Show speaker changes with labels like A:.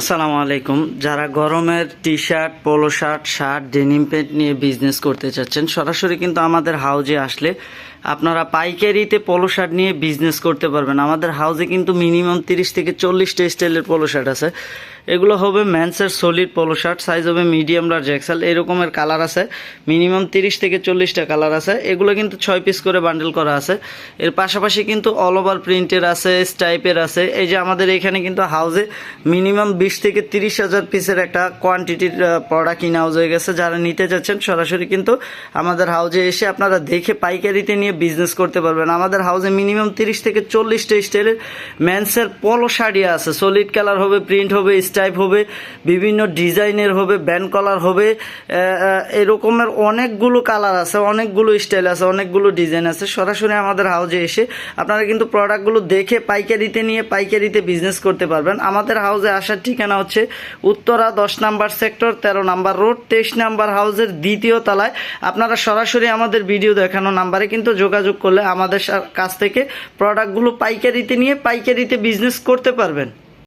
A: আসসালামু আলাইকুম। যারা গরমের T shirt polo shirt shirt, denim pant নিয়ে বিজনেস করতে চাচ্ছেন, সরাসরি কিন্তু আমাদের হাউজে আসলে আপনারা পাইকারিতে পোলো শার্ট নিয়ে বিজনেস করতে পারবেন। আমাদের হাউজে কিন্তু মিনিমাম তিরিশ থেকে চল্লিশটা স্টাইলের পোলো শার্ট আছে। এগুলো হবে ম্যান্সের সলিড পোলো শার্ট সাইজ হবে মিডিয়াম লার্জ এক্সেল এরকমের কালার আছে। মিনিমাম তিরিশ থেকে চল্লিশটা কালার আছে। এগুলো কিন্তু ছয় পিস করে বান্ডেল করা আছে। এর পাশাপাশি কিন্তু অল ওভার প্রিন্টের আছে স্টাইপের আছে। এই যে আমাদের এখানে কিন্তু হাউজে মিনিমাম বিশ থেকে তিরিশ হাজার পিসের একটা কোয়ান্টিটির প্রোডাক্ট ইন হাউস হয়ে গেছে। যারা নিতে যাচ্ছেন সরাসরি কিন্তু আমাদের হাউজে এসে আপনারা দেখে পাইকারিতে নিয়ে বিজনেস করতে পারবেন। আমাদের হাউজে মিনিমাম তিরিশ থেকে চল্লিশটা স্টাইলের ম্যান্সের পলো শাড়ি আছে। সলিড কালার হবে প্রিন্ট হবে স্টাইপ হবে, বিভিন্ন ডিজাইনের হবে ব্যান্ড কালার হবে এরকমের অনেকগুলো কালার আছে, অনেকগুলো স্টাইল আছে, অনেকগুলো ডিজাইন আছে। সরাসরি আমাদের হাউজে এসে আপনারা কিন্তু প্রোডাক্টগুলো দেখে পাইকারিতে নিয়ে পাইকারিতে বিজনেস করতে পারবেন। আমাদের হাউজে আসার ঠিকানা হচ্ছে উত্তরা দশ নাম্বার সেক্টর, তেরো নাম্বার রোড, তেইশ নাম্বার হাউসের দ্বিতীয় তলায়। আপনারা সরাসরি আমাদের ভিডিও দেখানো নাম্বারে কিন্তু যোগাযোগ করলে আমাদের কাছ থেকে প্রোডাক্টগুলো পাইকারিতে নিয়ে পাইকারিতে বিজনেস করতে পারবেন।